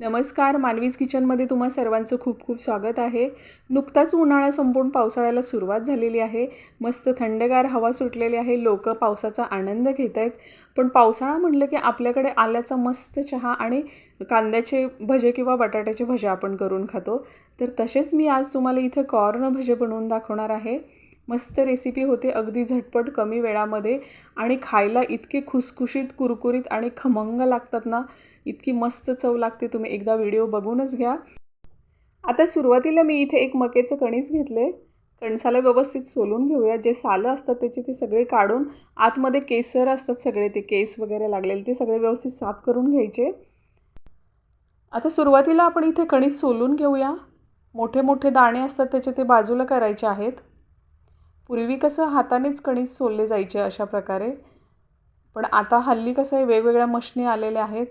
नमस्कार मानवीज किचनमध्ये तुम्हा सर्वांचं खूप खूप स्वागत आहे. नुकताच उन्हाळा संपून पावसाळ्याला सुरुवात झालेली आहे. मस्त थंडगार हवा सुटलेली आहे. लोक पावसाचा आनंद घेत आहेत. पण पावसाळा म्हटलं की आपल्याकडे आल्याचा मस्त चहा आणि कांद्याचे भजे किंवा बटाट्याचे भजे आपण करून खातो. तर तसेच मी आज तुम्हाला इथं कॉर्न भजे बनवून दाखवणार आहे. मस्त रेसिपी होते अगदी झटपट कमी वेळामध्ये. आणि खायला इतके खुसखुशीत कुरकुरीत आणि खमंग लागतात ना इतकी मस्त चव लागते तुम्ही एकदा व्हिडिओ बघूनच घ्या. आता सुरुवातीला मी इथे एक मकेचं कणीस घेतले कणसाला व्यवस्थित सोलून घेऊया. जे सालं असतात त्याचे ते सगळे काढून आतमध्ये केसर असतात सगळे ते केस वगैरे लागलेले ते सगळे व्यवस्थित साफ करून घ्यायचे. आता सुरुवातीला आपण इथे कणीस सोलून घेऊया. मोठे मोठे दाणे असतात त्याचे ते बाजूला करायचे आहेत. पूर्वी कसं हातानेच कणीस सोलले जायचे अशा प्रकारे. पण आता हल्ली कसं आहे वेगवेगळ्या मशनी आलेल्या आहेत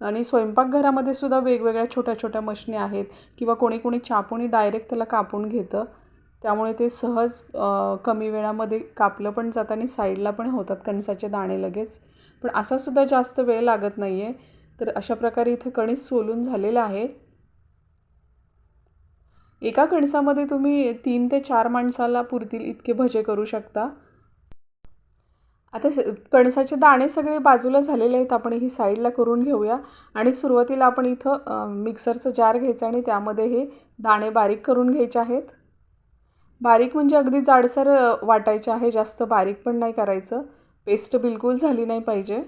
आणि स्वयंपाकघरामध्ये सुद्धा वेगवेगळ्या छोट्या छोट्या मशनी आहेत किंवा कोणी कोणी चापूनी डायरेक्ट त्याला कापून घेतं. त्यामुळे ते सहज कमी वेळामध्ये कापलं पण जातं आणि साईडला पण होतात कणसाचे दाणे लगेच. पण असासुद्धा जास्त वेळ लागत नाही आहे तर अशा प्रकारे इथे कणीस सोलून झालेलं आहे. एका कणसामध्ये तुम्ही तीन ते चार माणसाला पुरतील इतके भजे करू शकता. आता स कणसाचे दाणे सगळे बाजूला झालेले आहेत आपण ही साईडला करून घेऊया. आणि सुरुवातीला आपण इथं मिक्सरचं जार घ्यायचं आणि त्यामध्ये हे दाणे बारीक करून घ्यायचे आहेत. बारीक म्हणजे अगदी जाडसर वाटायचे आहे जास्त बारीक पण नाही करायचं. पेस्ट बिलकुल झाली नाही पाहिजे.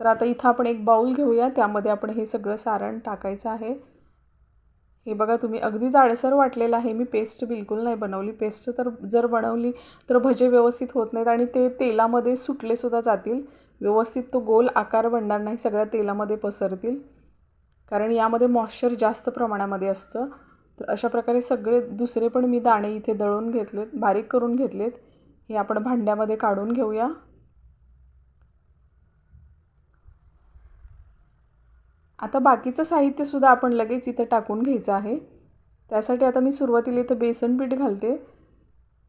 तर आता इथं आपण एक बाऊल घेऊया त्यामध्ये आपण हे सगळं सारण टाकायचं आहे. हे बघा तुम्ही अगदी जाडसर वाटलेलं आहे. मी पेस्ट बिलकुल नाही बनवली. पेस्ट तर जर बनवली तर भजे व्यवस्थित होत नाहीत आणि ते तेलामध्ये सुटलेसुद्धा जातील. व्यवस्थित तो गोल आकार बनणार नाही. सगळ्या तेलामध्ये पसरतील. कारण यामध्ये मॉइश्चर जास्त प्रमाणामध्ये असतं. तर अशा प्रकारे सगळे दुसरे पण मी दाणे इथे दळून घेतलेत बारीक करून घेतलेत. हे आपण भांड्यामध्ये काढून घेऊया. आता बाकीचं साहित्यसुद्धा आपण लगेच इथं टाकून घ्यायचं आहे. त्यासाठी आता मी सुरुवातीला इथं बेसन पीठ घालते.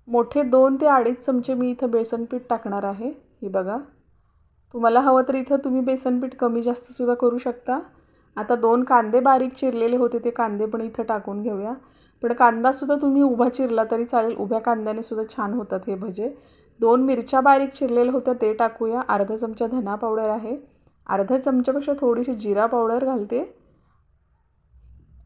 मोठे दोन ते अडीच चमचे मी इथं बेसन पीठ टाकणार आहे. हे बघा. तुम्हाला हवं तर इथं तुम्ही बेसन पीठ कमी जास्तसुद्धा करू शकता. आता दोन कांदे बारीक चिरलेले होते ते कांदे पण इथं टाकून घेऊया. पण कांदासुद्धा तुम्ही उभा चिरला तरी चालेल. उभ्या कांद्याने सुद्धा छान होतात हे भजे. दोन मिरच्या बारीक चिरलेल्या होत्या ते टाकूया. अर्धा चमचा धना पावडर आहे. अर्ध्या चमच्यापेक्षा थोडीशी जिरा पावडर घालते.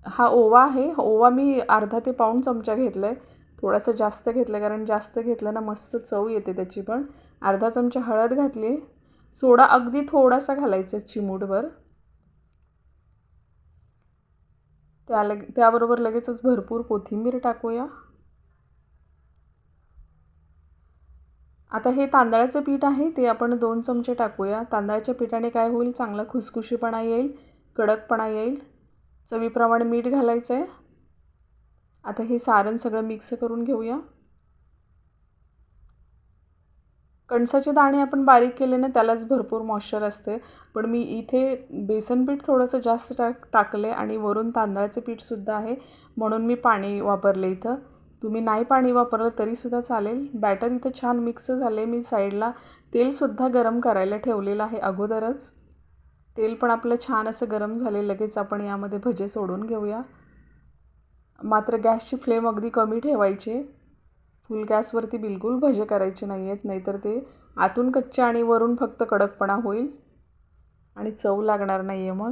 हा ओवा आहे. ओवा मी अर्धा ते पाऊण चमचा घेतला आहे थोडासा जास्त घेतला कारण जास्त घेतलं ना मस्त चव येते त्याची पण. अर्धा चमचा हळद घातली. सोडा अगदी थोडासा घालायचा चिमूटभर. त्या लग त्याबरोबर लगेचच भरपूर कोथिंबीर टाकूया. आता हे तांदळाचं पीठ आहे ते आपण दोन चमचे टाकूया. तांदळाच्या पिठाने काय होईल? चांगला खुसखुशीपणा येईल कडकपणा येईल. चवीप्रमाणे मीठ घालायचं आहे आता हे सारण सगळं मिक्स करून घेऊया. कणसाचे दाणे आपण बारीक केले ना त्यालाच भरपूर मॉइश्चर असते. पण मी इथे बेसन पीठ थोडंसं जास्त टाक टाकले आणि वरून तांदळाचं पीठसुद्धा आहे म्हणून मी पाणी वापरले इथं. तुम्ही नाही पाणी वापरलं तरीसुद्धा चालेल. बॅटर इथं छान मिक्स झाले. मी साईडला तेलसुद्धा गरम करायला ठेवलेलं आहे अगोदरच. तेल पण आपलं छान असं गरम झाले लगेच आपण यामध्ये भजे सोडून घेऊया. मात्र गॅसची फ्लेम अगदी कमी ठेवायचे. फुल गॅसवरती बिलकुल भजे करायचे नाही आहेत. नाहीतर ते आतून कच्चे आणि वरून फक्त कडकपणा होईल. आणि चव लागणार नाही आहे मग.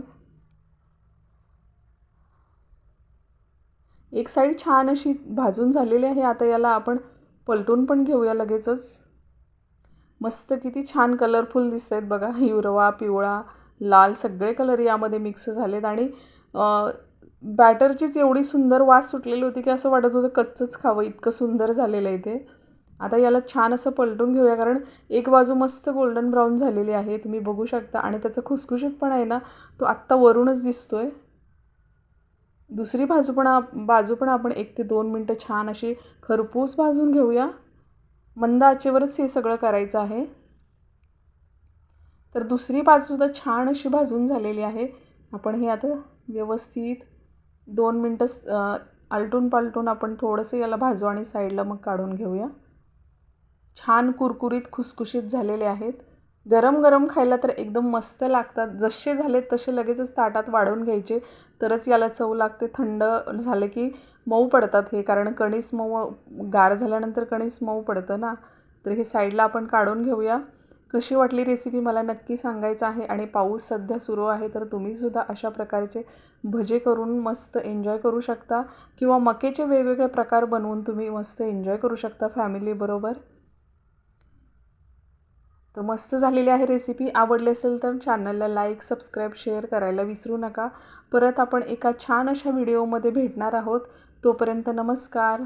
एक साईड छान अशी भाजून झालेली आहे. आता याला आपण पलटून पण घेऊया लगेचच. मस्त किती छान कलरफुल दिसत आहेत बघा. हिरवा पिवळा लाल सगळे कलर यामध्ये मिक्स झालेत. आणि बॅटरचीच एवढी सुंदर वास सुटलेली होती की असं वाटत होतं कच्चंच खावं. इतकं सुंदर झालेलं आहे ते. आता याला छान असं पलटून घेऊया कारण एक बाजू मस्त गोल्डन ब्राऊन झालेली आहे. तुम्ही बघू शकता. आणि त्याचं खुसखुशीत पण आहे ना तो आत्ता वरूनच दिसतो आहे दुसरी बाजू पण बाजू पण आपण एक ते दोन मिनटं छान अशी खरपूस भाजून घेऊया. मंद आचेवरच हे सगळं करायचं आहे. तर दुसरी बाजूसुद्धा छान अशी भाजून झालेली आहे. आपण हे आता व्यवस्थित दोन मिनटं आलटून पालटून आपण थोडंसं याला भाजू आणि साईडला मग काढून घेऊया. छान कुरकुरीत खुसखुशीत झालेले आहेत. गरम गरम खायला तर एकदम मस्त लागतात. जसे झाले तसे लगेचच ताटात वाढवून घ्यायचे. तरच याला चव लागते. थंड झाले की मऊ पडतात हे. कारण कणीस मऊ गार झाल्यानंतर कणीस मऊ पडतं ना. तर हे साईडला आपण काढून घेऊया. कशी वाटली रेसिपी मला नक्की सांगायचं आहे. आणि पाऊस सध्या सुरू आहे तर तुम्हीसुद्धा अशा प्रकारचे भजे करून मस्त एन्जॉय करू शकता. किंवा मकेचे वेगवेगळे प्रकार बनवून तुम्ही मस्त एन्जॉय करू शकता फॅमिलीबरोबर तर मस्त झालेली आहे रेसिपी आवडली असेल तर चॅनलला लाईक सबस्क्राईब शेअर करायला विसरू नका. परत आपण एका छान अशा व्हिडिओमध्ये भेटणार आहोत. तोपर्यंत नमस्कार.